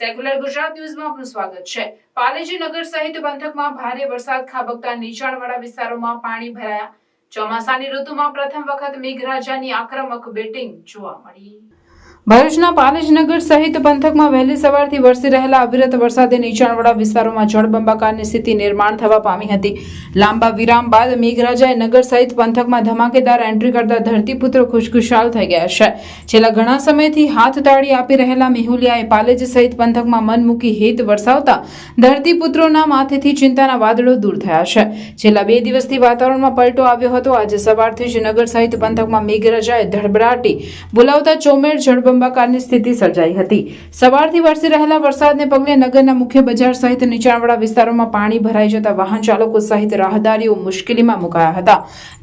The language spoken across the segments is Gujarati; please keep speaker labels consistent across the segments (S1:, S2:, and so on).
S1: સેક્યુલર ગુજરાત ન્યૂઝમાં આપનું સ્વાગત છે. પાલેજી નગર સહિત પંથકમાં ભારે વરસાદ, ખાબકતા, નીચાણવાળા વિસ્તારોમાં પાણી ભરાયા. ચોમાસાની ઋતુમાં પ્રથમ વખત મેઘરાજાની આક્રમક બેટિંગ જોવા મળી. ભરૂચના પાલેજનગર સહિત પંથકમાં વહેલી સવારથી વરસી રહેલા અવિરત વરસાદે નીચાણવાળા વિસ્તારોમાં જળબંબાકારની સ્થિતિ નિર્માણ થવા પામી હતી. લાંબા વિરામ બાદ મેઘરાજાએ નગર સહિત પંથકમાં ધમાકેદાર એન્ટ્રી કરતા ધરતીપુત્રો ખુશખુશાલ થઈ ગયા છે. છેલ્લા ઘણા સમયથી હાથ તાળી આપી રહેલા મેહુલિયાએ પાલેજ સહિત પંથકમાં મન મૂકી હિત વરસાવતા ધરતીપુત્રોના માથેથી ચિંતાના વાદળો દૂર થયા છે. છેલ્લા બે દિવસથી વાતાવરણમાં પલટો આવ્યો હતો. આજે સવારથી જ નગર સહિત પંથકમાં મેઘરાજાએ ધડબડાટી બોલાવતા ચોમેર જળબંબાકારની સ્થિતિ સર્જાઈ હતી. સવારથી વરસી રહેલા વરસાદને પગલે નગરના મુખ્ય બજાર સહિત નીચાણવાળા વિસ્તારોમાં પાણી ભરાઈ જતા વાહન ચાલકો સહિત રાહદારીઓ મુશ્કેલીમાં મુકાયા હતા.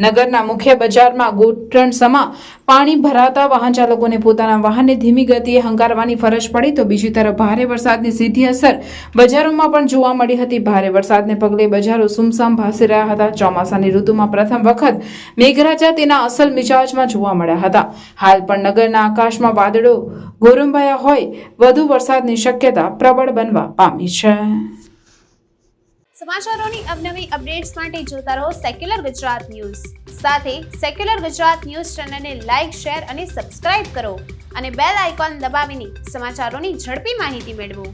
S1: નગરના મુખ્ય બજારમાં ઘૂંટણસમા પાણી ભરાતા વાહન ચાલકોને પોતાના વાહનને ધીમી ગતિએ હંકારવાની ફરજ પડી તો બીજી તરફ ભારે વરસાદની સીધી અસર બજારોમાં પણ જોવા મળી હતી. ભારે વરસાદને પગલે બજારો સુમસામ ભાસી રહ્યા હતા. ચોમાસાની ઋતુમાં પ્રથમ વખત મેઘરાજા તેના અસલ મિજાજમાં જોવા મળ્યા હતા. હાલ પણ નગરના આકાશમાં વાદળો ગોરંભાયા હોય, વધુ વરસાદની શક્યતા પ્રબળ બનવા પામી છે.
S2: સમાચારોની અવનવી અપડેટ્સ માટે જોતા રહો સેક્યુલર ગુજરાત ન્યૂઝ. સાથે સેક્યુલર ગુજરાત ન્યૂઝ ચેનલને લાઇક શેર અને સબસ્ક્રાઇબ કરો અને બેલ આઇકોન દબાવીને સમાચારોની ઝડપી માહિતી મેળવો.